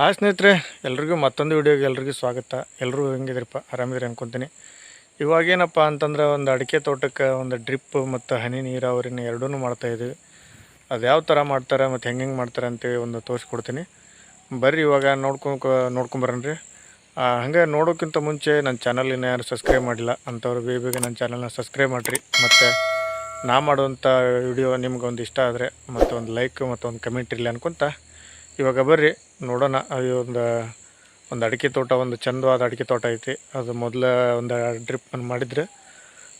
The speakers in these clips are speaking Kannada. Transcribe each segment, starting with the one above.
ಹಾಯ್ ಸ್ನೇಹಿತರೆ, ಎಲ್ರಿಗೂ ಮತ್ತೊಂದು ವಿಡಿಯೋಗೆ ಎಲ್ರಿಗೂ ಸ್ವಾಗತ. ಎಲ್ಲರೂ ಹೆಂಗಿದ್ರಪ್ಪ? ಆರಾಮಿದ್ರೆ ಅನ್ಕೊತೀನಿ. ಇವಾಗೇನಪ್ಪ ಅಂತಂದ್ರೆ ಒಂದು ಅಡಿಕೆ ತೋಟಕ್ಕೆ ಒಂದು ಡ್ರಿಪ್ ಮತ್ತು ಹನಿ ನೀರಾವರಿನ ಎರಡೂ ಇದ್ದೀವಿ. ಅದು ಯಾವ ಥರ ಮಾಡ್ತಾರೆ ಮತ್ತು ಹೆಂಗೆ ಹೆಂಗೆ ಮಾಡ್ತಾರೆ ಅಂತೇಳಿ ಒಂದು ತೋರಿಸ್ಕೊಡ್ತೀನಿ. ಬರ್ರಿ ಇವಾಗ ನೋಡ್ಕೊಂಡು ನೋಡ್ಕೊಂಬರ್ರಿ ಹಾಗೆ ನೋಡೋಕ್ಕಿಂತ ಮುಂಚೆ ನನ್ನ ಚಾನಲಿನ ಯಾರು ಸಬ್ಸ್ಕ್ರೈಬ್ ಮಾಡಿಲ್ಲ ಅಂಥವ್ರು ಬೇಗ ಬೇಗ ನನ್ನ ಚಾನಲ್ನ ಸಬ್ಸ್ಕ್ರೈಬ್ ಮಾಡಿರಿ. ಮತ್ತು ನಾ ಮಾಡುವಂಥ ವಿಡಿಯೋ ನಿಮ್ಗೆ ಒಂದು ಇಷ್ಟ ಆದರೆ ಮತ್ತು ಒಂದು ಲೈಕ್ ಮತ್ತು ಒಂದು ಕಮೆಂಟ್ ಇರಲಿ ಅನ್ಕೊಂತ ಇವಾಗ ಬರ್ರಿ, ನೋಡೋಣ. ಅದು ಒಂದು ಒಂದು ಅಡಿಕೆ ತೋಟ, ಒಂದು ಚಂದವಾದ ಅಡಿಕೆ ತೋಟ ಐತಿ. ಅದು ಮೊದಲ ಒಂದು ಡ್ರಿಪ್ ಮಾಡಿದ್ರೆ.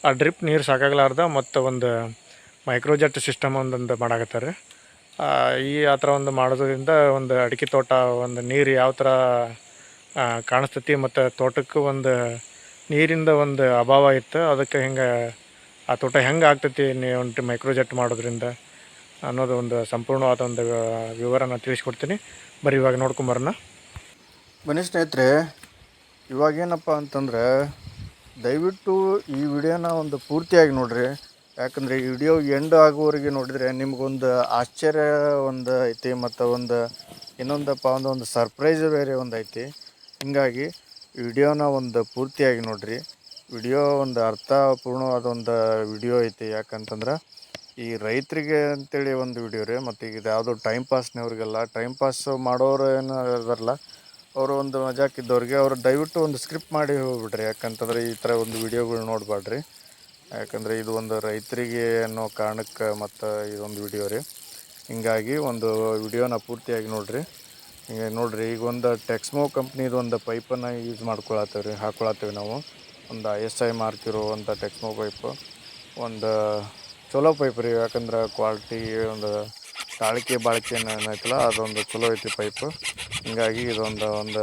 ಆ ಡ್ರಿಪ್ ನೀರು ಸಾಕಾಗಲಾರ್ದ ಮತ್ತು ಒಂದು ಮೈಕ್ರೋಜೆಟ್ ಸಿಸ್ಟಮ್ ಒಂದೊಂದು ಮಾಡಾಕತ್ತಾರೆ. ಈ ಆ ಥರ ಒಂದು ಮಾಡೋದ್ರಿಂದ ಒಂದು ಅಡಿಕೆ ತೋಟ, ಒಂದು ನೀರು ಯಾವ ಥರ ಕಾಣಿಸ್ತತಿ ಮತ್ತು ತೋಟಕ್ಕೆ ಒಂದು ನೀರಿಂದ ಒಂದು ಅಭಾವ ಇತ್ತು. ಅದಕ್ಕೆ ಹಿಂಗೆ ಆ ತೋಟ ಹೆಂಗೆ ಆಗ್ತೈತಿ ಒಂದು ಮೈಕ್ರೋಜೆಟ್ ಮಾಡೋದ್ರಿಂದ. ಅನ್ನೋದು ಒಂದು ಸಂಪೂರ್ಣವಾದ ಒಂದು ವಿವರನ ತಿಳಿಸ್ಕೊಡ್ತೀನಿ. ಬರೀ ಇವಾಗ ನೋಡ್ಕೊಂಬರೋಣ. ಬನ್ನಿ ಸ್ನೇಹಿತರೆ ಇವಾಗೇನಪ್ಪ ಅಂತಂದ್ರೆ, ದಯವಿಟ್ಟು ಈ ವಿಡಿಯೋನ ಒಂದು ಪೂರ್ತಿಯಾಗಿ ನೋಡ್ರಿ. ಯಾಕಂದರೆ ಈ ವಿಡಿಯೋ ಎಂಡ್ ಆಗುವವರೆಗೆ ನೋಡಿದರೆ ನಿಮಗೊಂದು ಆಶ್ಚರ್ಯ ಒಂದು ಐತಿ, ಮತ್ತು ಒಂದು ಇನ್ನೊಂದಪ್ಪ ಒಂದು ಒಂದು ಸರ್ಪ್ರೈಸ್ ಬೇರೆ ಒಂದು ಐತಿ. ಹೀಗಾಗಿ ವಿಡಿಯೋನ ಒಂದು ಪೂರ್ತಿಯಾಗಿ ನೋಡ್ರಿ. ವಿಡಿಯೋ ಒಂದು ಅರ್ಥಪೂರ್ಣವಾದ ಒಂದು ವಿಡಿಯೋ ಐತಿ. ಯಾಕಂತಂದ್ರೆ ಈ ರೈತರಿಗೆ ಅಂತೇಳಿ ಒಂದು ವಿಡಿಯೋ ರೀ, ಮತ್ತು ಈಗ ಇದು ಯಾವುದೋ ಟೈಮ್ ಪಾಸ್ನವ್ರಿಗೆಲ್ಲ ಟೈಮ್ ಪಾಸ್ ಮಾಡೋರು ಏನು ಇದಾರಲ್ಲ, ಅವರು ಒಂದು ಮಜಾಕಿದ್ದವ್ರಿಗೆ ಅವರು ದಯವಿಟ್ಟು ಒಂದು ಸ್ಕ್ರಿಪ್ಟ್ ಮಾಡಿ ಹೋಗ್ಬಿಡ್ರಿ, ಯಾಕಂತಂದ್ರೆ ಈ ಥರ ಒಂದು ವಿಡಿಯೋಗಳು ನೋಡಬೇಡ್ರಿ ಯಾಕಂದರೆ ಇದು ಒಂದು ರೈತರಿಗೆ ಅನ್ನೋ ಕಾರಣಕ್ಕೆ ಮತ್ತು ಇದೊಂದು ವಿಡಿಯೋ ರೀ. ಹಿಂಗಾಗಿ ಒಂದು ವಿಡಿಯೋನ ಪೂರ್ತಿಯಾಗಿ ನೋಡ್ರಿ. ಈಗ ನೋಡ್ರಿ, ಈಗ ಒಂದು ಟೆಕ್ಸ್ಮೋ ಕಂಪ್ನಿದು ಒಂದು ಪೈಪನ್ನು ಯೂಸ್ ಮಾಡ್ಕೊಳತ್ತೇವೆ ರೀ ಹಾಕ್ಕೊಳತ್ತೇವೆ ನಾವು. ಒಂದು ಐ ಎಸ್ ಐ ಮಾರ್ಕ್ ಒಂದು ಟೆಕ್ಸ್ಮೋ ಪೈಪು ಒಂದು ಚಲೋ ಪೈಪ್ ರೀ ಯಾಕಂದ್ರೆ ಕ್ವಾಲಿಟಿ ಒಂದು ತಾಳಿಕೆ ಬಾಳಿಕೆ ಏನೈತಲ್ಲ ಅದೊಂದು ಚಲೋ ಐತಿ ಪೈಪು ಹೀಗಾಗಿ ಇದೊಂದು ಒಂದು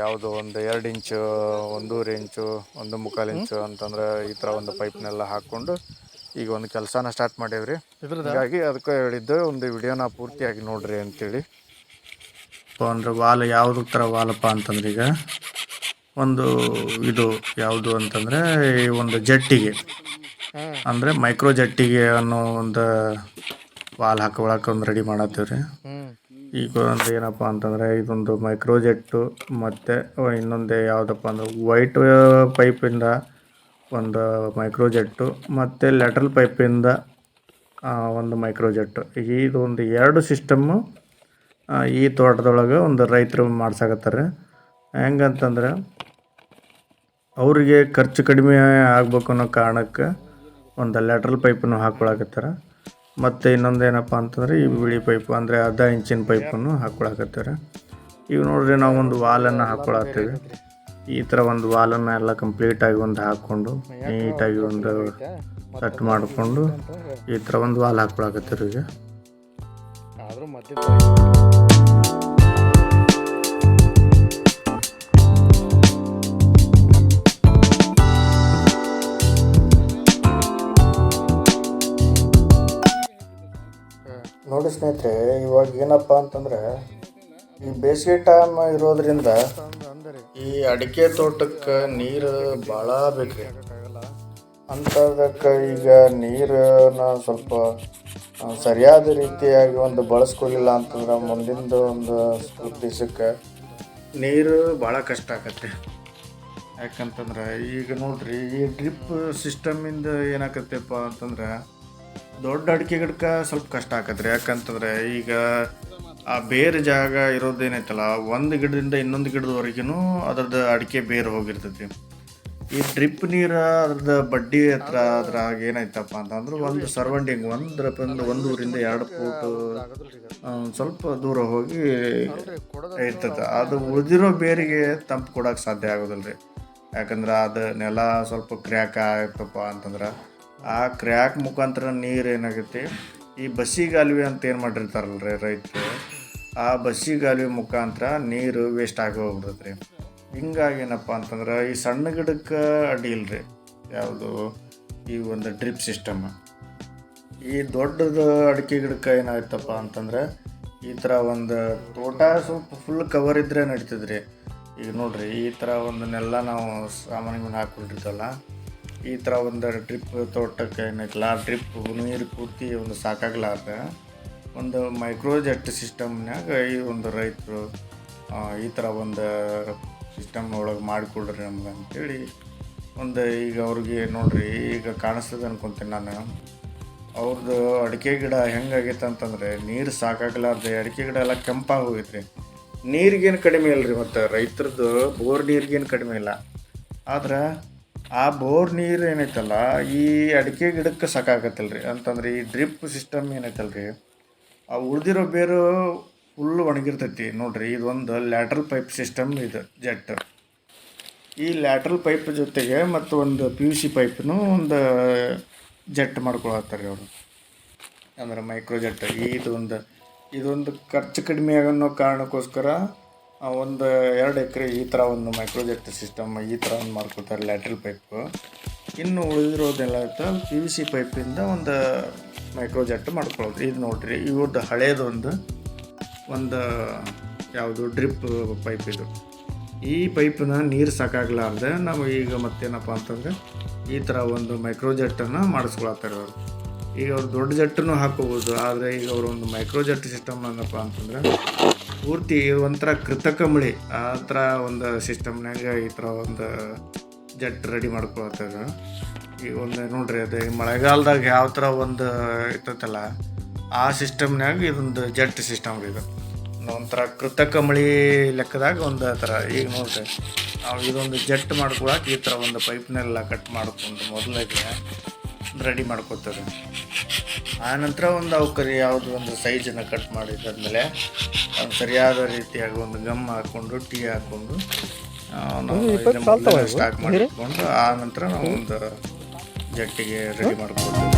ಯಾವುದು ಒಂದು ಎರಡು ಇಂಚು ಒಂದೂವರೆ ಇಂಚು ಒಂದು ಮುಕ್ಕಾಲು ಇಂಚು ಅಂತಂದ್ರೆ ಈ ಥರ ಒಂದು ಪೈಪ್ನೆಲ್ಲ ಹಾಕ್ಕೊಂಡು ಈಗ ಒಂದು ಕೆಲಸನ ಸ್ಟಾರ್ಟ್ ಮಾಡೇವ್ರಿ ಹೀಗಾಗಿ ಅದಕ್ಕೆ ಹೇಳಿದ್ದು ಒಂದು ವಿಡಿಯೋನ ಪೂರ್ತಿಯಾಗಿ ನೋಡ್ರಿ ಅಂತೇಳಿ. ಅಂದ್ರೆ ವಾಲ್ ಯಾವುದು ಥರ ವಾಲಪ್ಪ ಅಂತಂದ್ರೆ ಈಗ ಒಂದು ಇದು ಯಾವುದು ಅಂತಂದರೆ ಒಂದು ಜಟ್ಟಿಗೆ. ಅಂದರೆ ಮೈಕ್ರೋ ಜಟ್ಟಿಗೆ ಅನ್ನೋ ಒಂದು ವಾಲ್ ಹಾಕೊಳಕ್ಕೆ ಒಂದು ರೆಡಿ ಮಾಡತ್ತೀವ್ರಿ. ಈಗ ಒಂದು ಏನಪ್ಪ ಅಂತಂದ್ರೆ ಇದೊಂದು ಮೈಕ್ರೋ ಜೆಟ್ಟು ಮತ್ತೆ ಇನ್ನೊಂದು ಯಾವುದಪ್ಪ ಅಂದ್ರೆ ವೈಟ್ ಪೈಪಿಂದ ಒಂದು ಮೈಕ್ರೋ ಜೆಟ್ಟು ಮತ್ತು ಲೆಟ್ರಲ್ ಪೈಪಿಂದ ಒಂದು ಮೈಕ್ರೋ ಜೆಟ್ಟು. ಇದು ಒಂದು ಎರಡು ಸಿಸ್ಟಮ್ಮು ಈ ತೋಟದೊಳಗೆ ಒಂದು ರೈತರು ಮಾಡ್ಸಾಕತ್ತಾರೆ. ಹೆಂಗಂತಂದ್ರೆ ಅವರಿಗೆ ಖರ್ಚು ಕಡಿಮೆ ಆಗ್ಬೇಕು ಅನ್ನೋ ಕಾರಣಕ್ಕೆ ಒಂದು ಲ್ಯಾಟ್ರಲ್ ಪೈಪನ್ನು ಹಾಕೊಳಕತ್ತಾರ. ಮತ್ತು ಇನ್ನೊಂದು ಏನಪ್ಪ ಅಂತಂದ್ರೆ, ಈ ಬಿಳಿ ಪೈಪು ಅಂದರೆ ಅರ್ಧ ಇಂಚಿನ ಪೈಪನ್ನು ಹಾಕೊಳಕತ್ತಾರ. ಈಗ ನೋಡ್ರಿ ನಾವು ಒಂದು ವಾಲನ್ನು ಹಾಕೊಳತ್ತೀವಿ ಈ ಥರ ಒಂದು ವಾಲನ್ನು ಎಲ್ಲ ಕಂಪ್ಲೀಟಾಗಿ ಒಂದು ಹಾಕ್ಕೊಂಡು ನೀಟಾಗಿ ಒಂದು ಕಟ್ ಮಾಡಿಕೊಂಡು ಈ ಥರ ಒಂದು ವಾಲ್ ಹಾಕ್ಕೊಳಕತ್ತೀರಿ ಈಗ. ಸ್ನೇಹಿತರೆ, ಇವಾಗ ಏನಪ್ಪ ಅಂತಂದ್ರೆ, ಈ ಬೇಸಿಗೆ ಟೈಮ್ ಇರೋದ್ರಿಂದ ಈ ಅಡಿಕೆ ತೋಟಕ್ಕೆ ನೀರು ಭಾಳ ಬೇಕ್ರಿ. ಅಂಥದಕ್ಕೆ ಈಗ ನೀರನ್ನ ಸ್ವಲ್ಪ ಸರಿಯಾದ ರೀತಿಯಾಗಿ ಒಂದು ಬಳಸ್ಕೊಳ್ಳಿಲ್ಲ ಅಂತಂದ್ರೆ ಮುಂದಿನ ಒಂದು ಉದ್ದೇಶಕ್ಕೆ ನೀರು ಭಾಳ ಕಷ್ಟ ಆಗತ್ತೆ. ಯಾಕಂತಂದ್ರೆ ಈಗ ನೋಡ್ರಿ, ಈ ಡ್ರಿಪ್ ಸಿಸ್ಟಮಿಂದ ಏನಾಕತ್ತಪ್ಪ ಅಂತಂದ್ರೆ ದೊಡ್ಡ ಅಡಿಕೆ ಗಿಡಕ್ಕೆ ಸ್ವಲ್ಪ ಕಷ್ಟ ಆಕತ್ರಿ. ಯಾಕಂತಂದ್ರೆ ಈಗ ಆ ಬೇರೆ ಜಾಗ ಇರೋದೇನೈತಲ್ಲ, ಒಂದು ಗಿಡದಿಂದ ಇನ್ನೊಂದು ಗಿಡದವರೆಗೂ ಅದ್ರದ್ದು ಅಡಿಕೆ ಬೇರು ಹೋಗಿರ್ತೈತಿ. ಈ ಡ್ರಿಪ್ ನೀರು ಅದ್ರದ್ದು ಬಡ್ಡಿ ಹತ್ರ ಅದ್ರಾಗ ಏನಾಯ್ತಪ್ಪ ಅಂತಂದ್ರೆ ಒಂದು ಸರ್ವಂಡಿಂಗ್ ಒಂದರ ಒಂದು ಊರಿಂದ ಎರಡು ಫೂಟ್ ಸ್ವಲ್ಪ ದೂರ ಹೋಗಿ ಇರ್ತದೆ ಅದು ಉಳಿದಿರೋ ಬೇರಿಗೆ ತಂಪು ಕೊಡೋಕೆ ಸಾಧ್ಯ ಆಗೋದಿಲ್ಲ ರೀ ಯಾಕಂದ್ರೆ ಅದು ನೆಲ ಸ್ವಲ್ಪ ಕ್ರ್ಯಾಕ್ ಆಯ್ತಪ್ಪ ಅಂತಂದ್ರೆ ಆ ಕ್ರ್ಯಾಕ್ ಮುಖಾಂತರ ನೀರು ಏನಾಗುತ್ತೆ? ಈ ಬಸ್ಸಿಗಾಲುವೆ ಅಂತ ಏನು ಮಾಡಿರ್ತಾರಲ್ಲ ರೀ ರೈತರು? ಆ ಬಸ್ಸಿಗಾಲುವೆ ಮುಖಾಂತರ ನೀರು ವೇಸ್ಟ್ ಆಗಿ ಹೋಗ್ಬಿಡ್ತೈತೆ ರೀ. ಹಿಂಗಾಗಿ ಏನಪ್ಪ ಅಂತಂದ್ರೆ ಈ ಸಣ್ಣ ಗಿಡಕ್ಕೆ ಅಡ್ಡಿ ಇಲ್ರಿ. ಯಾವುದು? ಈ ಒಂದು ಡ್ರಿಪ್ ಸಿಸ್ಟಮ್ ಈ ದೊಡ್ಡದು ಅಡಿಕೆ ಗಿಡಕ್ಕೆ ಏನಾಯ್ತಪ್ಪ ಅಂತಂದ್ರೆ ಈ ಥರ ಒಂದು ತೋಟ ಸ್ವಲ್ಪ ಫುಲ್ ಕವರ್ ಇದ್ದರೆ ನಡೀತದ್ರಿ ಈಗ ನೋಡ್ರಿ ಈ ಥರ ಒಂದನ್ನೆಲ್ಲ ನಾವು ಸಾಮಾನ್ಯವಾಗಿ ಹಾಕ್ಕೊಂಡಿರ್ತವಲ್ಲ ಈ ಥರ ಒಂದು ಟ್ರಿಪ್ ತೋಟಕ್ಕೆ ಏನೈತಲ್ಲ ಆ ಟ್ರಿಪ್ ನೀರು ಪೂರ್ತಿ ಒಂದು ಸಾಕಾಗ್ಲಾರ್ದ ಒಂದು ಮೈಕ್ರೋಜೆಟ್ ಸಿಸ್ಟಮ್ನಾಗ ಈ ಒಂದು ರೈತರು ಈ ಥರ ಒಂದು ಸಿಸ್ಟಮ್ ಒಳಗೆ ಮಾಡಿಕೊಡ್ರಿ ನಮ್ಗೆ ಅಂತೇಳಿ ಒಂದು ಈಗ ಅವ್ರಿಗೆ ನೋಡ್ರಿ, ಈಗ ಕಾಣಿಸ್ತದೆ ಅನ್ಕೊಂತೀನಿ ನಾನು. ಅವ್ರದ್ದು ಅಡಿಕೆ ಗಿಡ ಹೆಂಗಾಗೈತೆ ಅಂತಂದರೆ ನೀರು ಸಾಕಾಗಲಾರ್ದೆ ಅಡಿಕೆ ಗಿಡ ಎಲ್ಲ ಕೆಂಪಾಗಿ ಹೋಗೈತ್ರಿ ನೀರಿಗೇನು ಕಡಿಮೆ ಇಲ್ಲ ರೀ ಮತ್ತು ರೈತರದ್ದು ಬೋರ್ ನೀರಿಗೇನು ಕಡಿಮೆ ಇಲ್ಲ. ಆದ್ರೆ ಆ ಬೋರ್ ನೀರು ಏನೈತಲ್ಲ, ಈ ಅಡಿಕೆ ಗಿಡಕ್ಕೆ ಸಾಕಾಗತ್ತಲ್ಲ ರೀ ಅಂತಂದ್ರೆ ಈ ಡ್ರಿಪ್ ಸಿಸ್ಟಮ್ ಏನೈತಲ್ಲ ರೀ ಆ ಉಳಿದಿರೋ ಬೇರು ಫುಲ್ ಒಣಗಿರ್ತೈತಿ. ನೋಡ್ರಿ, ಇದೊಂದು ಲ್ಯಾಟ್ರಲ್ ಪೈಪ್ ಸಿಸ್ಟಮ್ ಇದು ಜೆಟ್ ಈ ಲ್ಯಾಟ್ರಲ್ ಪೈಪ್ ಜೊತೆಗೆ ಮತ್ತು ಒಂದು ಪಿ ಯು ಸಿ ಪೈಪ್ನು ಒಂದು ಜೆಟ್ ಮಾಡ್ಕೊಳತ್ತಾರೆ ಅವರು. ಅಂದ್ರೆ ಮೈಕ್ರೋ ಜೆಟ್ ಇದೊಂದು ಇದೊಂದು ಖರ್ಚು ಕಡಿಮೆ ಆಗೋ ಕಾರಣಕ್ಕೋಸ್ಕರ ಒಂದು ಎರಡು ಎಕರೆ ಈ ಥರ ಒಂದು ಮೈಕ್ರೋಜೆಕ್ಟ್ ಸಿಸ್ಟಮ್, ಈ ಥರ ಒಂದು ಮಾಡ್ಕೊತಾರೆ ಲ್ಯಾಟ್ರಲ್ ಪೈಪು. ಇನ್ನು ಉಳಿದಿರೋದೆಲ್ಲ ಪಿ ವಿ ಸಿ ಪೈಪಿಂದ ಒಂದು ಮೈಕ್ರೋಜೆಟ್ ಮಾಡ್ಕೊಳ್ಳೋದು ಇದು ನೋಡ್ರಿ ಇವ್ರದ್ದು ಹಳೇದೊಂದು, ಒಂದು ಯಾವುದು ಡ್ರಿಪ್ ಪೈಪ್ ಇದು. ಈ ಪೈಪನ್ನ ನೀರು ಸಾಕಾಗಲಾರ್ದೆ ನಾವು ಈಗ ಮತ್ತೇನಪ್ಪ ಅಂತಂದರೆ ಈ ಥರ ಒಂದು ಮೈಕ್ರೋಜೆಟ್ಟನ್ನು ಮಾಡಿಸ್ಕೊಳತ್ತಾರೆ ಅವರು ಈಗ ಅವ್ರು ದೊಡ್ಡ ಜೆಟ್ಟನ್ನು ಹಾಕೋಬೋದು, ಆದರೆ ಈಗ ಅವರು ಒಂದು ಮೈಕ್ರೋಜೆಟ್ ಸಿಸ್ಟಮ್ ಏನಪ್ಪ ಅಂತಂದರೆ ಪೂರ್ತಿ ಒಂಥರ ಕೃತಕ ಮಳೆ. ಆ ಥರ ಒಂದು ಸಿಸ್ಟಮ್ನಾಗ ಈ ಥರ ಒಂದು ಜೆಟ್ ರೆಡಿ ಮಾಡ್ಕೊಳತ್ತದ. ಈಗ ಒಂದು ನೋಡ್ರಿ ಅದು ಮಳೆಗಾಲದಾಗ ಯಾವ ಥರ ಒಂದು ಇರ್ತೈತಲ್ಲ, ಆ ಸಿಸ್ಟಮ್ನಾಗ ಇದೊಂದು ಜೆಟ್ ಸಿಸ್ಟಮ್ ಇದು. ಒಂಥರ ಕೃತಕ ಮಳೆ ಲೆಕ್ಕದಾಗ ಒಂದು ಥರ. ಈಗ ನೋಡ್ರಿ, ನಾವು ಇದೊಂದು ಜೆಟ್ ಮಾಡ್ಕೊಳಕ್ಕೆ ಈ ಥರ ಒಂದು ಪೈಪ್ನೆಲ್ಲ ಕಟ್ ಮಾಡ್ಕೊಂಡು ಮೊದಲಿಗೆ ರೆಡಿ ಮಾಡ್ಕೋತಾರೆ ಆನಂತರ ಒಂದು ಅವ್ಕರಿ ಯಾವುದು ಒಂದು ಸೈಜನ್ನು ಕಟ್ ಮಾಡಿದ್ದಾದಮೇಲೆ ಅದು ಸರಿಯಾದ ರೀತಿಯಾಗಿ ಒಂದು ಗಮ್ ಹಾಕ್ಕೊಂಡು ಟೀ ಹಾಕ್ಕೊಂಡು ಸ್ಟಾಕ್ ಮಾಡಿಕೊಂಡು ಆ ನಂತರ ನಾವು ಒಂದು ಜಟ್ಟಿಗೆ ರೆಡಿ ಮಾಡ್ಕೊಳ್ತೀವಿ.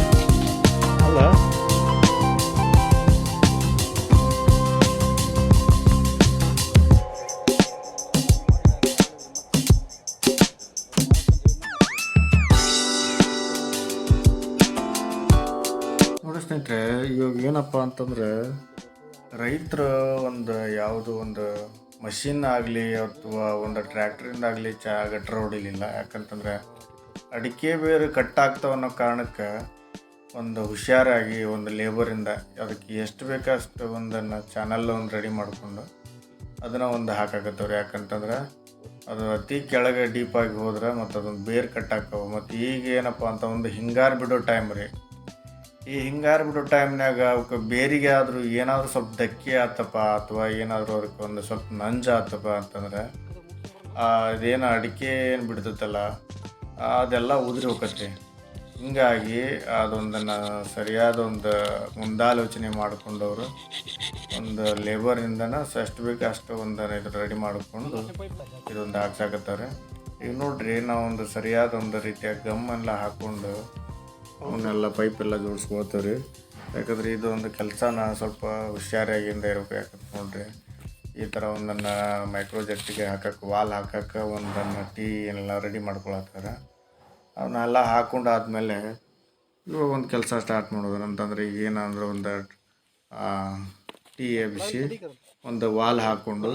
ಅಲ್ಲ ಏನಪ್ಪ ಅಂತಂದ್ರೆ ರೈತರ ಒಂದು ಯಾವುದು ಒಂದು ಮಷಿನ್ ಆಗಲಿ ಅಥವಾ ಒಂದು ಟ್ರ್ಯಾಕ್ಟ್ರಿಂದ ಆಗಲಿ ಚಾ ಗಟ್ರ ಹೊಡಿಲಿಲ್ಲ. ಯಾಕಂತಂದ್ರೆ ಅಡಿಕೆ ಬೇರು ಕಟ್ಟಾಗ್ತಾವ ಅನ್ನೋ ಕಾರಣಕ್ಕೆ ಒಂದು ಹುಷಾರಾಗಿ ಒಂದು ಲೇಬರಿಂದ ಅದಕ್ಕೆ ಎಷ್ಟು ಬೇಕಷ್ಟು ಒಂದನ್ನು ಚಾನಲ್ ಒಂದು ರೆಡಿ ಮಾಡಿಕೊಂಡು ಅದನ್ನು ಒಂದು ಹಾಕಾಕತ್ತವ್ರಿ. ಯಾಕಂತಂದ್ರೆ ಅದು ಅತಿ ಕೆಳಗೆ ಡೀಪಾಗಿ ಹೋದ್ರೆ ಮತ್ತು ಅದೊಂದು ಬೇರು ಕಟ್ಟಾಕವು ಮತ್ತು ಈಗ ಏನಪ್ಪ ಅಂತ ಒಂದು ಹಿಂಗಾರು ಬಿಡೋ ಟೈಮ್ ರೀ. ಈ ಹಿಂಗಾರು ಬಿಡೋ ಟೈಮ್ನಾಗ ಅವಕ್ಕೆ ಬೇರಿಗೆ ಆದರೂ ಏನಾದರೂ ಸ್ವಲ್ಪ ಧಕ್ಕೆ ಆತಪ್ಪ ಅಥವಾ ಏನಾದರೂ ಅದಕ್ಕೆ ಒಂದು ಸ್ವಲ್ಪ ನಂಜು ಆತಪ್ಪ ಅಂತಂದ್ರೆ ಅದೇನು ಅಡಿಕೆ ಏನು ಬಿಡ್ತೈತಲ್ಲ, ಅದೆಲ್ಲ ಉದುರಿ ಹೋಗತ್ತೆ ಹಿಂಗಾಗಿ ಅದೊಂದನ್ನು ಸರಿಯಾದ ಒಂದು ಮುಂದಾಲೋಚನೆ ಮಾಡಿಕೊಂಡವರು ಒಂದು ಲೇಬರಿಂದನ ಎಷ್ಟು ಬೇಕು ಅಷ್ಟು ಒಂದನ್ನು ಇದು ರೆಡಿ ಮಾಡಿಕೊಂಡು ಇದೊಂದು ಹಾಕ್ಸಾಕತ್ತಾರೆ. ಈಗ ನೋಡ್ರಿ ಒಂದು ಸರಿಯಾದ ಒಂದು ರೀತಿಯ ಗಮ್ಮೆಲ್ಲ ಹಾಕ್ಕೊಂಡು ಅವನ್ನೆಲ್ಲ ಪೈಪ್ ಎಲ್ಲ ಜೋಡಿಸ್ಕೊಳ್ತೇವೆ ರೀ ಯಾಕಂದ್ರೆ ಇದು ಒಂದು ಕೆಲಸನ ಸ್ವಲ್ಪ ಹುಷಾರಾಗಿಂದ ಇರಬೇಕು ಯಾಕಂತ ನೋಡ್ರಿ. ಈ ಥರ ಒಂದನ್ನು ಮೈಕ್ರೋ ಜಟ್ಟಿಗೆ ಹಾಕಕ್ಕೆ ವಾಲ್ ಹಾಕಕ್ಕೆ ಒಂದನ್ನು ಟೀ ಎಲ್ಲ ರೆಡಿ ಮಾಡ್ಕೊಳತ್ತಾರೆ. ಅವನ್ನೆಲ್ಲ ಹಾಕೊಂಡು ಆದಮೇಲೆ ಇವಾಗ ಒಂದು ಕೆಲಸ ಸ್ಟಾರ್ಟ್ ಮಾಡೋದು ಅಂತಂದ್ರೆ ಈಗ ಏನಂದ್ರೆ ಒಂದು ಟೀ ಎಬ್ಬಿಸಿ ಒಂದು ವಾಲ್ ಹಾಕ್ಕೊಂಡು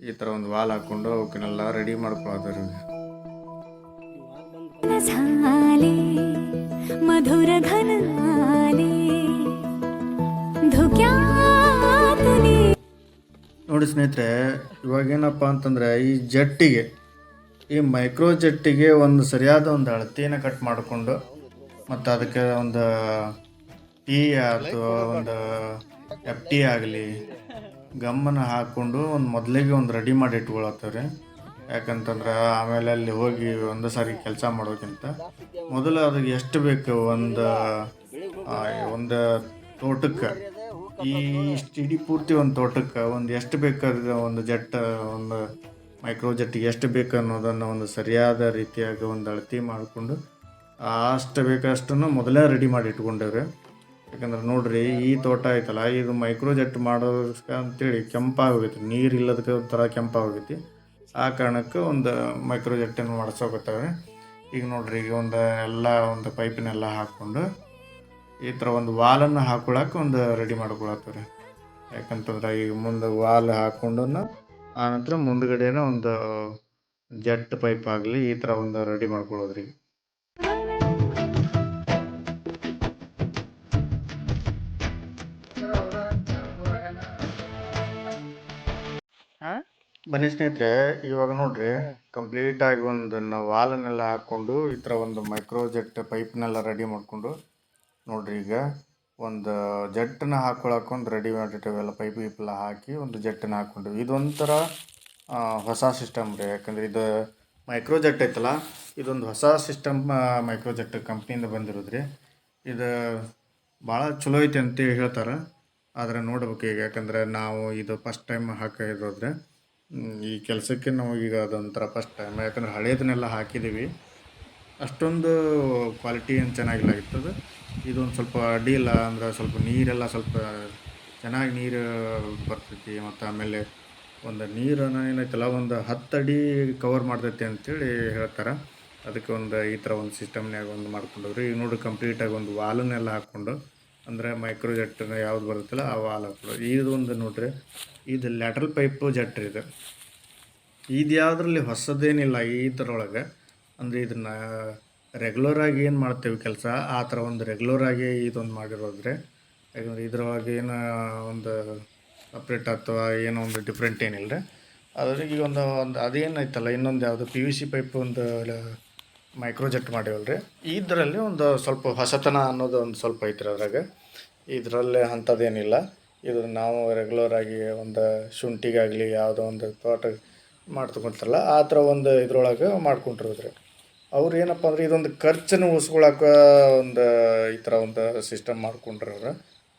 ಈ ಥರ ಒಂದು ವಾಲ್ ಹಾಕ್ಕೊಂಡು ಅವಕ್ಕೆಲ್ಲ ರೆಡಿ ಮಾಡ್ಕೊಳತ್ತಾರೆ झाले मधुर घन आले धुक्यातुनी ನೋಡಿ ಸ್ನೇಹಿತರೆ ಇವಾಗೇನಪ್ಪ ಅಂತಂದರೆ ಈ ಜಟ್ಟಿಗೆ ಈ ಮೈಕ್ರೋ ಜಟ್ಟಿಗೆ ಒಂದು ಸರಿಯಾದ ಒಂದು ಅಳತೆಯನ್ನು ಕಟ್ ಮಾಡಿಕೊಂಡು ಮತ್ತು ಅದಕ್ಕೆ ಒಂದು ಟೀ ಅಥವಾ ಒಂದು ಎಫ್ ಟಿ ಆಗಲಿ ಗಮ್ಮನ ಹಾಕ್ಕೊಂಡು ಒಂದು ಮೊದಲಿಗೆ ಒಂದು ರೆಡಿ ಮಾಡಿ ಇಟ್ಕೊಳತ್ತವ್ರಿ ಯಾಕಂತಂದ್ರೆ ಆಮೇಲೆ ಅಲ್ಲಿ ಹೋಗಿ ಒಂದು ಸಾರಿ ಕೆಲಸ ಮಾಡೋಕ್ಕಿಂತ ಮೊದಲು ಅದಕ್ಕೆ ಎಷ್ಟು ಬೇಕು ಒಂದು ಒಂದು ತೋಟಕ್ಕೆ, ಈ ಇಡೀ ಪೂರ್ತಿ ಒಂದು ತೋಟಕ್ಕೆ ಒಂದು ಎಷ್ಟು ಬೇಕಾದ ಒಂದು ಜೆಟ್ ಒಂದು ಮೈಕ್ರೋ ಜಟ್ಟಿಗೆ ಎಷ್ಟು ಬೇಕು ಅನ್ನೋದನ್ನು ಒಂದು ಸರಿಯಾದ ರೀತಿಯಾಗಿ ಒಂದು ಅಳತಿ ಮಾಡಿಕೊಂಡು ಅಷ್ಟು ಬೇಕಷ್ಟನ್ನು ಮೊದಲೇ ರೆಡಿ ಮಾಡಿ ಇಟ್ಕೊಂಡೇವ್ರಿ. ಯಾಕಂದ್ರೆ ನೋಡ್ರಿ, ಈ ತೋಟ ಐತಲ್ಲ, ಇದು ಮೈಕ್ರೋ ಜಟ್ ಮಾಡೋದಕ್ಕೆ ಅಂತೇಳಿ ಕೆಂಪಾಗಿ ಹೋಗೈತಿ ನೀರು ಇಲ್ಲದಕ್ಕೆ ಒಂಥರ ಕೆಂಪಾಗಿ ಹೋಗೈತಿ ಆ ಕಾರಣಕ್ಕೆ ಒಂದು ಮೈಕ್ರೋ ಜಟ್ಟನ್ನು ಮಾಡಿಸೋಕತ್ತವೆ ಈಗ ನೋಡ್ರಿ, ಈಗ ಒಂದು ಎಲ್ಲ ಒಂದು ಪೈಪಿನೆಲ್ಲ ಹಾಕ್ಕೊಂಡು ಈ ಥರ ಒಂದು ವಾಲನ್ನು ಹಾಕೊಳಕ್ಕೆ ಒಂದು ರೆಡಿ ಮಾಡ್ಕೊಳತ್ತವ್ರಿ ಯಾಕಂತಂದ್ರೆ ಈಗ ಮುಂದೆ ವಾಲ್ ಹಾಕ್ಕೊಂಡು ಆನಂತರ ಮುಂದ್ಗಡೆನ ಒಂದು ಜಟ್ ಪೈಪ್ ಆಗಲಿ ಈ ಥರ ಒಂದು ರೆಡಿ ಮಾಡ್ಕೊಳ್ಳೋದ್ರಿ ಬನ್ನಿ ಸ್ನೇಹಿತರೆ ಇವಾಗ ನೋಡ್ರಿ ಕಂಪ್ಲೀಟ್ ಆಗಿ ಒಂದು ನಾವು ವಾಲನ್ನೆಲ್ಲ ಹಾಕ್ಕೊಂಡು ಈ ಥರ ಒಂದು ಮೈಕ್ರೋ ಜೆಟ್ ಪೈಪ್ನೆಲ್ಲ ರೆಡಿ ಮಾಡಿಕೊಂಡು ನೋಡ್ರಿ ಈಗ ಒಂದು ಜೆಟ್ಟನ್ನ ಹಾಕೊಳಕ್ಕೆ ಒಂದು ರೆಡಿ ಮಾಡಿಟ್ಟಿವೆಲ್ಲ ಪೈಪ್ ಗೀಪೆಲ್ಲ ಹಾಕಿ ಒಂದು ಜೆಟ್ಟನ್ನ ಹಾಕ್ಕೊಂಡಿವಿ. ಇದೊಂಥರ ಹೊಸ ಸಿಸ್ಟಮ್ ರೀ. ಯಾಕಂದ್ರೆ ಇದು ಮೈಕ್ರೋ ಜೆಟ್ ಐತಲ್ಲ ಇದೊಂದು ಹೊಸ ಸಿಸ್ಟಮ್ ಮೈಕ್ರೋ ಜೆಟ್ ಕಂಪ್ನಿಯಿಂದ ಬಂದಿರೋದು ರೀ ಇದು ಭಾಳ ಚಲೋ ಐತೆ ಅಂತ ಹೇಳ್ತಾರೆ. ಆದರೆ ನೋಡ್ಬೇಕು ಈಗ ಯಾಕಂದ್ರೆ ನಾವು ಇದು ಫಸ್ಟ್ ಟೈಮ್ ಹಾಕಿರೋದ್ರೆ ಈ ಕೆಲಸಕ್ಕೆ ನಾವು ಈಗ ಅದೊಂಥರ ಫಸ್ಟ್ ಟೈಮ್ ಯಾಕಂದ್ರೆ ಹಳೇದನ್ನೆಲ್ಲ ಹಾಕಿದ್ದೀವಿ. ಅಷ್ಟೊಂದು ಕ್ವಾಲಿಟಿ ಏನು ಚೆನ್ನಾಗಿಲ್ಲ ಇರ್ತದೆ. ಇದೊಂದು ಸ್ವಲ್ಪ ಅಡ್ಡಿ ಇಲ್ಲ ಅಂದ್ರೆ ಸ್ವಲ್ಪ ನೀರೆಲ್ಲ ಸ್ವಲ್ಪ ಚೆನ್ನಾಗಿ ನೀರು ಬರ್ತೈತಿ ಮತ್ತು ಆಮೇಲೆ ಒಂದು ನೀರನ್ನು ಏನೈತಲ್ಲ ಒಂದು ಹತ್ತು ಅಡಿ ಕವರ್ ಮಾಡ್ತೈತಿ ಅಂತೇಳಿ ಹೇಳ್ತಾರೆ. ಅದಕ್ಕೆ ಒಂದು ಈ ಥರ ಒಂದು ಸಿಸ್ಟಮ್ನಾಗ ಒಂದು ಮಾಡ್ಕೊಂಡವ್ರಿ. ಈಗ ನೋಡಿ ಕಂಪ್ಲೀಟಾಗಿ ಒಂದು ವಾಲನ್ನೆಲ್ಲ ಹಾಕ್ಕೊಂಡು ಅಂದರೆ ಮೈಕ್ರೋ ಜೆಟ್ಟನ್ನ ಯಾವ್ದು ಬರುತ್ತಲ್ಲ ಆ ವಾಲ್ ಇದು ಒಂದು ನೋಡ್ರಿ, ಇದು ಲ್ಯಾಟ್ರಲ್ ಪೈಪು ಜೆಟ್ ರೀ ಇದು. ಇದು ಯಾವುದ್ರಲ್ಲಿ ಹೊಸದೇನಿಲ್ಲ ಈ ಥರೊಳಗೆ ಅಂದರೆ ಇದನ್ನು ರೆಗ್ಯುಲರ್ ಆಗಿ ಏನು ಮಾಡ್ತೇವೆ ಕೆಲಸ, ಆ ಥರ ಒಂದು ರೆಗ್ಯುಲರ್ ಆಗಿ ಇದೊಂದು ಮಾಡಿರೋದ್ರೆ, ಯಾಕಂದರೆ ಇದ್ರೊಳಗೆ ಏನು ಒಂದು ಸಪ್ರೇಟ್ ಅಥವಾ ಏನೋ ಒಂದು ಡಿಫ್ರೆಂಟ್ ಏನಿಲ್ಲ ಅದ್ರಾಗ ಈಗ ಒಂದು ಒಂದು ಅದೇನೈತಲ್ಲ ಇನ್ನೊಂದು ಯಾವುದು ಪಿ ವಿ ಸಿ ಪೈಪ್ ಒಂದು ಮೈಕ್ರೋ ಜೆಟ್ ಮಾಡಿವಲ್ಲ ರೀ ಇದರಲ್ಲಿ ಒಂದು ಸ್ವಲ್ಪ ಹೊಸತನ ಅನ್ನೋದು ಒಂದು ಸ್ವಲ್ಪ ಐತ್ರಿ ಅದ್ರಾಗ. ಇದರಲ್ಲಿ ಅಂಥದ್ದೇನಿಲ್ಲ. ಇದು ನಾವು ರೆಗ್ಯುಲರ್ ಆಗಿ ಒಂದು ಶುಂಠಿಗಾಗಲಿ ಯಾವುದೋ ಒಂದು ತೋಟ ಮಾಡ್ತಕೊಂತಾರಲ್ಲ, ಆ ಥರ ಒಂದು ಇದ್ರೊಳಗೆ ಮಾಡ್ಕೊಂಡಿರೋದ್ರಿ ಅವ್ರು ಏನಪ್ಪ ಅಂದ್ರೆ ಇದೊಂದು ಖರ್ಚನ್ನು ಉಳಿಸ್ಕೊಳಕ್ಕೆ ಒಂದು ಈ ಥರ ಒಂದು ಸಿಸ್ಟಮ್ ಮಾಡ್ಕೊಂಡ್ರವ್ರು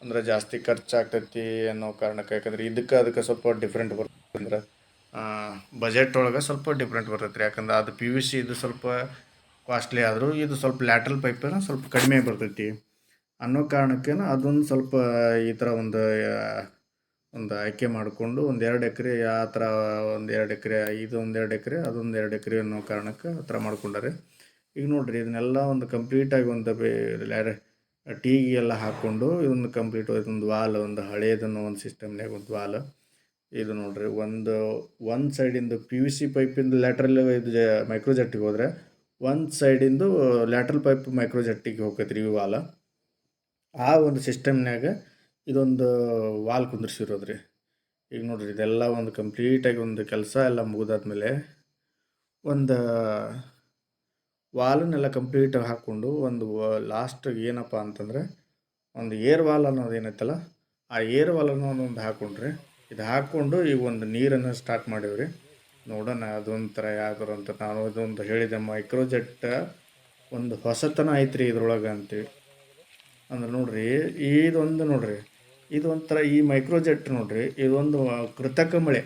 ಅಂದರೆ ಜಾಸ್ತಿ ಖರ್ಚಾಗ್ತೈತಿ ಅನ್ನೋ ಕಾರಣಕ್ಕೆ, ಯಾಕಂದ್ರೆ ಇದಕ್ಕೆ ಅದಕ್ಕೆ ಸ್ವಲ್ಪ ಡಿಫ್ರೆಂಟ್ ಬರ್ತದೆ. ಅಂದ್ರೆ ಬಜೆಟ್ ಒಳಗೆ ಸ್ವಲ್ಪ ಡಿಫ್ರೆಂಟ್ ಬರ್ತೈತೆ ರೀ ಯಾಕಂದ್ರೆ ಅದು ಪಿ ಯು ಸಿ ಇದು ಸ್ವಲ್ಪ ಕಾಸ್ಟ್ಲಿ ಆದರೂ ಇದು ಸ್ವಲ್ಪ ಲ್ಯಾಟ್ರಲ್ ಪೈಪೇನ ಸ್ವಲ್ಪ ಕಡಿಮೆ ಬರ್ತೈತಿ. ಅನ್ನೋ ಕಾರಣಕ್ಕೆ ಅದೊಂದು ಸ್ವಲ್ಪ, ಈ ಥರ ಒಂದು ಒಂದು ಆಯ್ಕೆ ಮಾಡಿಕೊಂಡು ಒಂದು ಎರಡು ಎಕರೆ, ಆ ಥರ ಒಂದು ಎರಡು ಎಕರೆ, ಇದು ಒಂದು ಎರಡು ಎಕರೆ, ಅದೊಂದು ಎರಡು ಎಕರೆ ಅನ್ನೋ ಕಾರಣಕ್ಕೆ ಆ ಥರ ಮಾಡ್ಕೊಂಡಾರೆ. ಈಗ ನೋಡಿರಿ, ಇದನ್ನೆಲ್ಲ ಒಂದು ಕಂಪ್ಲೀಟಾಗಿ ಒಂದು ಬೇ ಟೀಗೆ ಎಲ್ಲ ಹಾಕ್ಕೊಂಡು ಇದೊಂದು ಕಂಪ್ಲೀಟ್ ಇದೊಂದು ವಾಲ್, ಒಂದು ಹಳೇದನ್ನು ಒಂದು ಸಿಸ್ಟಮ್ನಾಗ ಒಂದು ವಾಲ್. ಇದು ನೋಡಿರಿ, ಒಂದು ಒಂದು ಸೈಡಿಂದು ಪಿ ಯು ಸಿ ಪೈಪಿಂದು ಲ್ಯಾಟ್ರಲ್ ಇದು ಮೈಕ್ರೋಜೆಟ್ಟಿಗೆ ಹೋದರೆ ಒಂದು ಸೈಡಿಂದು ಲ್ಯಾಟ್ರಲ್ ಪೈಪ್ ಮೈಕ್ರೋಜೆಟ್ಟಿಗೆ ಜೆಟ್ಟಿಗೆ ಹೋಗೈತ್ರಿ ಈ ವಾಲ. ಆ ಒಂದು ಸಿಸ್ಟಮ್ನಾಗ ಇದೊಂದು ವಾಲ್ ಕುಂದ್ರಿಸಿರೋದು ರೀ ಈಗ ನೋಡ್ರಿ ಇದೆಲ್ಲ ಒಂದು ಕಂಪ್ಲೀಟಾಗಿ ಒಂದು ಕೆಲಸ ಎಲ್ಲ ಮುಗಿದಾದ್ಮೇಲೆ ಒಂದು ವಾಲನ್ನೆಲ್ಲ ಕಂಪ್ಲೀಟಾಗಿ ಹಾಕ್ಕೊಂಡು ಒಂದು ಲಾಸ್ಟ್ ಏನಪ್ಪ ಅಂತಂದರೆ ಒಂದು ಏರ್ ವಾಲ್ ಅನ್ನೋದು ಏನೈತಲ್ಲ, ಆ ಏರ್ ವಾಲ್ ಅನ್ನೋದು ಒಂದು ಹಾಕ್ಕೊಂಡ್ರಿ ಇದು ಹಾಕ್ಕೊಂಡು ಈಗ ಒಂದು ನೀರನ್ನು ಸ್ಟಾರ್ಟ್ ಮಾಡೀವ್ರಿ. ನೋಡೋಣ, ಅದೊಂಥರ ಯಾವ್ದಾರು ಅಂತ. ನಾನು ಇದೊಂದು ಹೇಳಿದೆ ಮೈಕ್ರೋಜೆಟ್ ಒಂದು ಹೊಸತನ ಐತ್ರಿ ಇದ್ರೊಳಗೆ ಅಂತೇಳಿ ಅಂದ್ರೆ ನೋಡ್ರಿ, ಇದೊಂದು ನೋಡ್ರಿ ಇದು ಒಂಥರ ಈ ಮೈಕ್ರೋಜೆಟ್ ನೋಡ್ರಿ, ಇದೊಂದು ಕೃತಕ ಮಳೆ.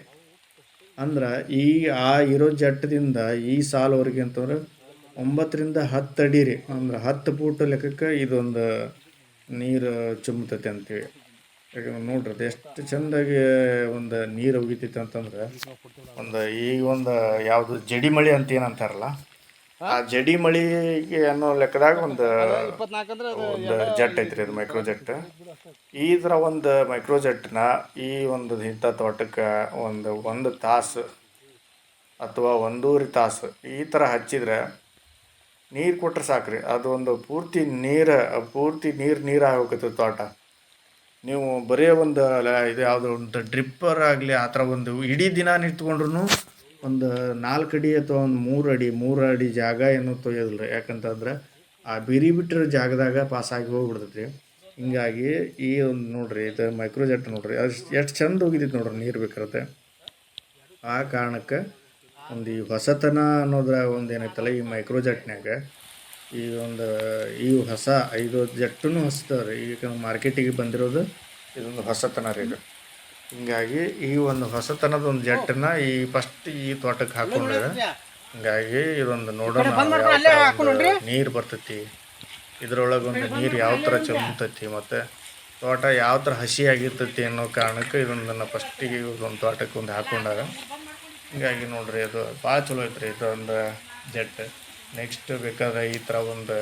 ಅಂದ್ರೆ ಈ, ಆ ಇರೋ ಜಟ್ಟದಿಂದ ಈ ಸಾಲವರೆಗೆ ಅಂತಂದ್ರೆ ಒಂಬತ್ತರಿಂದ ಹತ್ತು ಅಡಿ ರೀ. ಅಂದ್ರೆ ಹತ್ತು ಫೂಟ್ ಲೆಕ್ಕಕ್ಕೆ ಇದೊಂದು ನೀರು ಚುಮ್ತತೆ ಅಂತೀವಿ. ಯಾಕಂದ್ರೆ ನೋಡ್ರಿ ಅದು ಎಷ್ಟು ಚಂದಾಗಿ ಒಂದು ನೀರು ಒಗಿತೈತೆ ಅಂತಂದ್ರೆ, ಒಂದು ಈಗ ಒಂದು ಯಾವುದು ಜಡಿ ಮಳೆ ಅಂತ ಏನಂತಾರಲ್ಲ ಆ ಜಡಿ ಮಳಿಗೆ ಅನ್ನೋ ಲೆಕ್ಕದಾಗ ಒಂದು ಒಂದು ಜೆಟ್ ಐತ್ರಿ ಅದು ಮೈಕ್ರೋ ಜೆಟ್. ಈ ಥರ ಒಂದು ಮೈಕ್ರೋ ಜಟ್ನ ಈ ಒಂದು ಇಂಥ ತೋಟಕ್ಕೆ ಒಂದು ಒಂದು ತಾಸು ಅಥವಾ ಒಂದೂವರೆ ತಾಸು ಈ ಥರ ಹಚ್ಚಿದ್ರೆ ನೀರು ಕೊಟ್ರೆ ಸಾಕ್ರಿ. ಒಂದು ಪೂರ್ತಿ ನೀರು ಪೂರ್ತಿ ನೀರು ನೀರು ಹೋಗುತ್ತೆ ತೋಟ. ನೀವು ಬರೀ ಒಂದು ಇದು ಯಾವುದೋ ಒಂದು ಡ್ರಿಪ್ಪರ್ ಆಗಲಿ, ಆ ಥರ ಒಂದು ಇಡೀ ದಿನ ನಿಂತ್ಕೊಂಡ್ರು ಒಂದು ನಾಲ್ಕು ಅಡಿ ಅಥವಾ ಒಂದು ಮೂರು ಅಡಿ ಮೂರು ಅಡಿ ಜಾಗ ಏನು ತೊಯ್ಯೋದಿಲ್ಲ ರೀ. ಯಾಕಂತಂದ್ರೆ ಆ ಬಿರಿ ಬಿಟ್ಟಿರೋ ಜಾಗದಾಗ ಪಾಸಾಗಿ ಹೋಗ್ಬಿಡ್ತೈತಿ ಹಿಂಗಾಗಿ ಈ ಒಂದು ನೋಡ್ರಿ, ಇದು ಮೈಕ್ರೋಜೆಟ್ ನೋಡ್ರಿ, ಅಷ್ಟು, ಎಷ್ಟು ಚಂದ ಹೋಗಿದ್ದೈತೆ ನೋಡ್ರಿ ನೀರು ಬೇಕಾರತ್ತೆ ಆ ಕಾರಣಕ್ಕೆ ಒಂದು ಈ ಹೊಸತನ ಅನ್ನೋದ್ರ ಒಂದು ಏನೈತಲ್ಲ ಈ ಮೈಕ್ರೋ ಈ ಒಂದು ಈ ಹೊಸ ಐದು ಜಟ್ಟು ಹೊಸದವ್ರಿ. ಈಗ ಮಾರ್ಕೆಟಿಗೆ ಬಂದಿರೋದು ಇದೊಂದು ಹೊಸತನ ರೀ ಇದು. ಹಿಂಗಾಗಿ ಈ ಒಂದು ಹೊಸತನದ ಒಂದು ಜಟ್ಟನ್ನ ಈ ಫಸ್ಟ್ ಈ ತೋಟಕ್ಕೆ ಹಾಕೊಂಡ್ರೆ ಹಿಂಗಾಗಿ ಇದೊಂದು ನೋಡೋಣ ನೀರು ಬರ್ತೈತಿ. ಇದ್ರೊಳಗೆ ಒಂದು ನೀರು ಯಾವ ಥರ ಚಮುತೈತಿ ಮತ್ತು ತೋಟ ಯಾವ ಥರ ಹಸಿ ಆಗಿರ್ತೈತಿ ಅನ್ನೋ ಕಾರಣಕ್ಕೆ ಇದೊಂದನ್ನು ಫಸ್ಟಿಗೆ ಒಂದು ತೋಟಕ್ಕೆ ಒಂದು ಹಾಕೊಂಡಾಗ. ಹಿಂಗಾಗಿ ನೋಡ್ರಿ ಅದು ಭಾಳ ಚಲೋ ಐತ್ರಿ ಇದೊಂದು ಜೆಟ್ ನೆಕ್ಸ್ಟ್ ಬೇಕಾದ್ರೆ ಈ ಥರ ಒಂದು,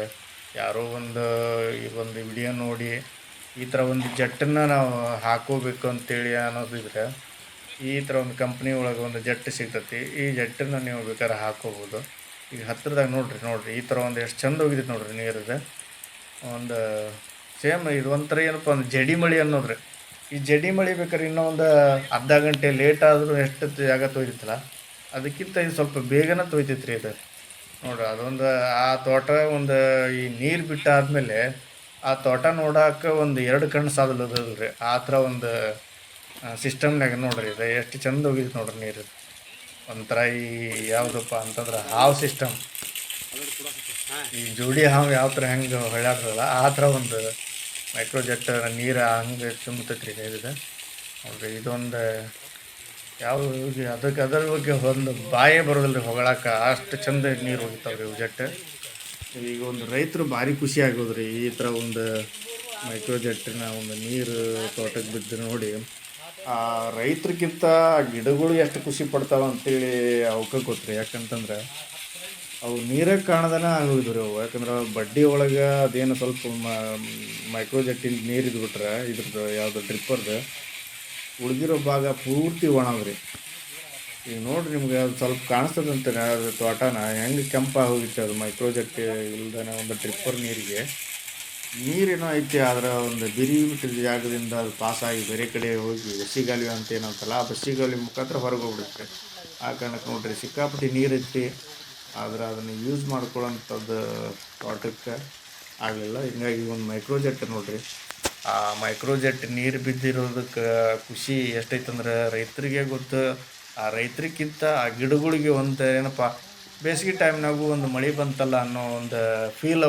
ಯಾರೋ ಒಂದು ಈ ಒಂದು ವಿಡಿಯೋ ನೋಡಿ, ಈ ಥರ ಒಂದು ಜಟ್ಟನ್ನ ನಾವು ಹಾಕೋಬೇಕು ಅಂತೇಳಿ ಅನ್ನೋದಿದ್ರೆ, ಈ ಥರ ಒಂದು ಕಂಪ್ನಿ ಒಳಗೆ ಒಂದು ಜಟ್ಟು ಸಿಗ್ತೈತಿ, ಈ ಜಟ್ಟನ್ನು ನೀವು ಬೇಕಾದ್ರೆ ಹಾಕೋಬೋದು. ಈಗ ಹತ್ತಿರದಾಗ ನೋಡಿರಿ ನೋಡಿರಿ, ಈ ಥರ ಒಂದು ಎಷ್ಟು ಚಂದ ಹೋಗಿದೆ ನೋಡಿರಿ ನೀರಿದೆ. ಒಂದು ಸೇಮ್ ಇದು ಒಂಥರ ಏನಪ್ಪ ಒಂದು ಜಡಿ ಮಳಿ ಅನ್ನೋದ್ರಿ. ಈ ಜಡಿ ಮಳೆ ಬೇಕಾದ್ರೆ ಇನ್ನೂ ಒಂದು ಅರ್ಧ ಗಂಟೆ ಲೇಟ್ ಆದರೂ ಎಷ್ಟು ಜಾಗ ತೊಯ್ತಿತ್ತಲ್ಲ ಅದಕ್ಕಿಂತ ಇದು ಸ್ವಲ್ಪ ಬೇಗನೆ ರೀ ಇದು. ನೋಡ್ರಿ ಅದೊಂದು ಆ ತೋಟ ಒಂದು ಈ ನೀರು ಬಿಟ್ಟಾದ್ಮೇಲೆ ಆ ತೋಟ ನೋಡಕ್ಕೆ ಒಂದು ಎರಡು ಕಣ್ಣು ಸಾಧಲದಲ್ಲ ರೀ ಆ ಥರ ಒಂದು ಸಿಸ್ಟಮ್ನಾಗ ನೋಡ್ರಿ, ಇದು ಎಷ್ಟು ಚಂದ ಹೋಗಿದೆ ನೋಡ್ರಿ ನೀರು. ಒಂಥರ ಈ ಯಾವುದಪ್ಪ ಅಂತಂದ್ರೆ ಹಾವು ಸಿಸ್ಟಮ್ ಈ ಜೋಡಿ ಹಾವು ಯಾವ ಥರ ಹೆಂಗೆ ಹೊಳ್ಳಾಡ್ತದಲ್ಲ ಆ ಥರ ಒಂದು ಮೈಕ್ರೋಜೆಟ್ ನೀರು ಹಂಗೆ ತುಂಬತೈತ್ರಿ ಇದು ನೋಡ್ರಿ, ಇದೊಂದು ಯಾವ ಅದಕ್ಕೆ ಅದರ ಬಗ್ಗೆ ಒಂದು ಬಾಯೇ ಬರೋದಿಲ್ಲ ರೀ ಹೊಗಳಕ್ಕೆ. ಅಷ್ಟು ಚಂದ ನೀರು ಹೋಗ್ತಾವೆ ರೀ ಜೆಟ್ ಈಗ ಒಂದು ರೈತರು ಭಾರಿ ಖುಷಿ ಆಗೋದ್ರಿ, ಈ ಥರ ಒಂದು ಮೈಕ್ರೋಜೆಟ್ಟಿನ ಒಂದು ನೀರು ತೋಟಕ್ಕೆ ಬಿದ್ದು ನೋಡಿ, ಆ ರೈತರಿಗಿಂತ ಗಿಡಗಳು ಎಷ್ಟು ಖುಷಿ ಪಡ್ತಾವೆ ಅಂತೇಳಿ ಅವಕ್ಕೆ ರೀ. ಯಾಕಂತಂದ್ರೆ ಅವು ನೀರಾಗ ಕಾಣದನ ಆಗೋಗಿದ್ವು ರೀ ಅವು. ಯಾಕಂದ್ರೆ ಬಡ್ಡಿ ಒಳಗೆ ಅದೇನು ಸ್ವಲ್ಪ ಮೈಕ್ರೋಜೆಟ್ಟಿನ ನೀರು ಇದ್ಬಿಟ್ರೆ, ಇದ್ರದ್ದು ಯಾವುದು ಡ್ರಿಪ್ಪರ್ದು ಉಳಿದಿರೋ ಭಾಗ ಪೂರ್ತಿ ಒಣಗ್ರಿ. ಈಗ ನೋಡ್ರಿ ನಿಮ್ಗೆ ಅದು ಸ್ವಲ್ಪ ಕಾಣಿಸ್ತದಂತೆ ಅದು ತೋಟನ. ಹೆಂಗೆ ಕೆಂಪ ಹೋಗಿತ್ತು ಅದು ಮೈಕ್ರೋಜೆಟ್ ಇಲ್ದನ ಒಂದು ಟ್ರಿಪ್ಪರ್ ನೀರಿಗೆ. ನೀರೇನೋ ಐತಿ ಆದ್ರೆ ಒಂದು ಬಿರಿ ಬಿಟ್ಟಿದ್ದ ಜಾಗದಿಂದ ಅದು ಪಾಸಾಗಿ ಬೇರೆ ಕಡೆ ಹೋಗಿ ಬಸ್ಸಿಗಾಲಿ ಅಂತ ಏನಂತಲ್ಲ, ಆ ಬಸ್ಸಿಗಾಲಿ ಮುಖಾಂತರ ಹೊರಗೆ ಹೋಗ್ಬಿಡುತ್ತೆ ಆ ಕಾರಣಕ್ಕೆ ನೋಡ್ರಿ ಸಿಕ್ಕಾಪಟ್ಟಿ ನೀರು ಐತಿ ಆದ್ರೆ ಅದನ್ನು ಯೂಸ್ ಮಾಡ್ಕೊಳ್ಳೋಂಥದ್ದು ತೋಟಕ್ಕೆ ಆಗಲಿಲ್ಲ. ಹಿಂಗಾಗಿ ಒಂದು ಮೈಕ್ರೋಜೆಟ್ ನೋಡ್ರಿ. ಆ ಮೈಕ್ರೋಜೆಟ್ ನೀರು ಬಿದ್ದಿರೋದಕ್ಕೆ ಖುಷಿ ಎಷ್ಟೈತಂದ್ರೆ ರೈತರಿಗೆ ಗೊತ್ತು. ಆ ರೈತರಿಗಿಂತ ಆ ಗಿಡಗಳಿಗೆ ಒಂದು ಏನಪ್ಪ, ಬೇಸಿಗೆ ಟೈಮ್ನಾಗೂ ಒಂದು ಮಳೆ ಬಂತಲ್ಲ ಅನ್ನೋ ಒಂದು ಫೀಲ್